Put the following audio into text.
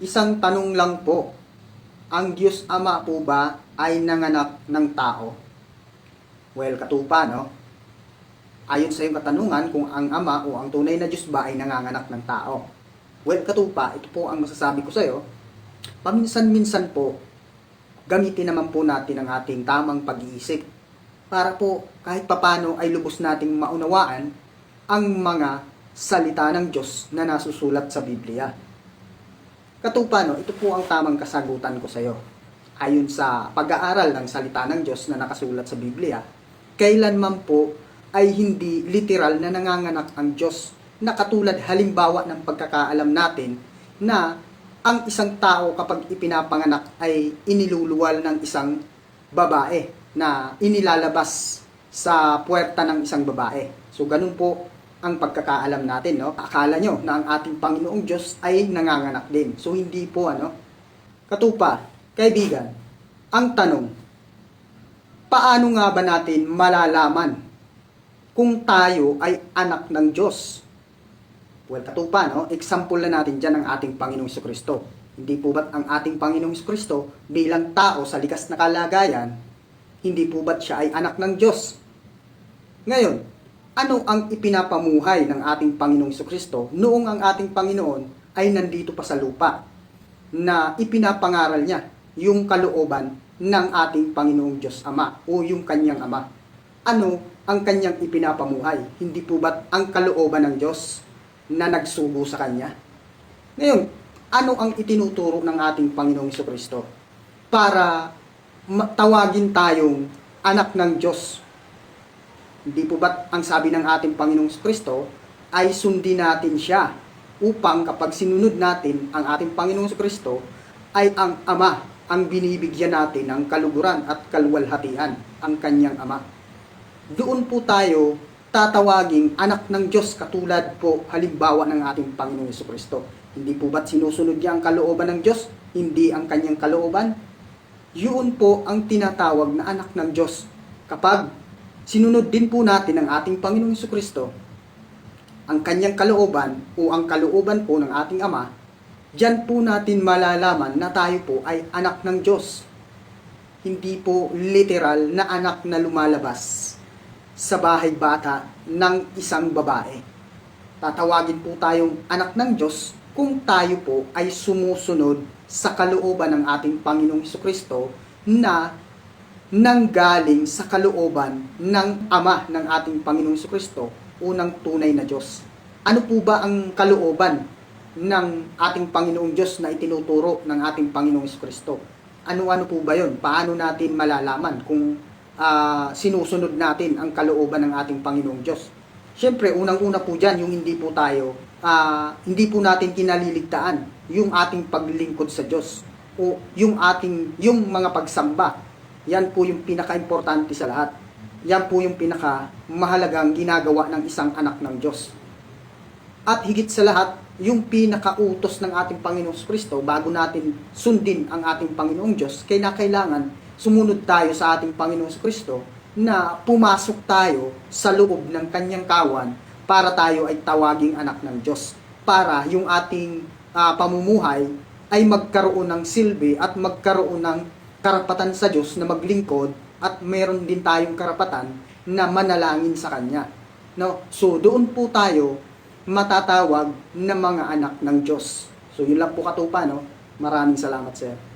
Isang tanong lang po. Ang Diyos Ama po ba ay nanganak ng tao? Well, katupa, no? Ayon sa iyong katanungan kung ang Ama o ang tunay na Diyos ba ay nanganganak ng tao. Well, katupa, ito po ang masasabi ko sa iyo. Paminsan-minsan po, gamitin naman po natin ang ating tamang pag-iisip para po kahit papano ay lubos nating maunawaan ang mga salita ng Diyos na nasusulat sa Biblia. Katupano, ito po ang tamang kasagutan ko sa iyo. Ayon sa pag-aaral ng salita ng Diyos na nakasulat sa Biblia, kailanman po ay hindi literal na nanganganak ang Diyos na katulad halimbawa ng pagkakaalam natin na ang isang tao kapag ipinapanganak ay iniluluwal ng isang babae na inilalabas sa puwerta ng isang babae. So ganun po ang pagkakaalam natin, no? Akala nyo na ang ating Panginoong Diyos ay nanganganak din. So hindi po ano. Katupa, kaibigan, ang tanong, paano nga ba natin malalaman kung tayo ay anak ng Diyos? Well, katupa, no? Example na natin dyan ang ating Panginoong Kristo. Hindi po ba't ang ating Panginoong Kristo bilang tao sa likas na kalagayan, hindi po ba't siya ay anak ng Diyos? Ngayon, ano ang ipinapamuhay ng ating Panginoong Kristo noong ang ating Panginoon ay nandito pa sa lupa na ipinapangaral niya yung kalooban ng ating Panginoong Diyos Ama o yung kanyang Ama. Ano ang kanyang ipinapamuhay? Hindi po ba't ang kalooban ng Diyos na nagsugo sa kanya? Ngayon, ano ang itinuturo ng ating Panginoong Kristo para tawagin tayong anak ng Diyos hindi po ba't ang sabi ng ating Panginoong Kristo ay sundin natin siya upang kapag sinunod natin ang ating Panginoong Kristo ay ang Ama ang binibigyan natin ng kaluguran at kaluwalhatian, ang kanyang Ama. Doon po tayo tatawaging anak ng Diyos katulad po halimbawa ng ating Panginoong Kristo. Hindi po ba't sinusunod niya ang kalooban ng Diyos, hindi ang kanyang kalooban? Yun po ang tinatawag na anak ng Diyos kapag sinunod din po natin ang ating Panginoong Kristo, ang kanyang kalooban o ang kalooban po ng ating Ama, diyan po natin malalaman na tayo po ay anak ng Diyos. Hindi po literal na anak na lumalabas sa bahay bata ng isang babae. Tatawagin po tayong anak ng Diyos kung tayo po ay sumusunod sa kalooban ng ating Panginoong Kristo na nanggaling sa kalooban ng Ama ng ating Panginoong Kristo o ng tunay na Diyos. Ano po ba ang kalooban ng ating Panginoong Diyos na itinuturo ng ating Panginoong Kristo? Ano-ano po ba yon? Paano natin malalaman kung ah, sinusunod natin ang kalooban ng ating Panginoong Diyos? Siyempre, unang-una po dyan, yung hindi po tayo, ah, hindi po natin kinaliligtaan yung ating paglingkod sa Diyos o yung ating, yung mga pagsamba yan po yung pinaka-importante sa lahat. Yan po yung pinaka-mahalagang ginagawa ng isang anak ng Diyos. At higit sa lahat, yung pinaka-utos ng ating Panginoong Kristo bago natin sundin ang ating Panginoong Diyos, kaya kailangan sumunod tayo sa ating Panginoong Kristo na pumasok tayo sa loob ng kanyang kawan para tayo ay tawaging anak ng Diyos. Para yung ating ah, pamumuhay ay magkaroon ng silbi at magkaroon ng karapatan sa Diyos na maglingkod at meron din tayong karapatan na manalangin sa Kanya. No? So, doon po tayo matatawag na mga anak ng Diyos. So, yun lang po katupa, no? Maraming salamat, sir.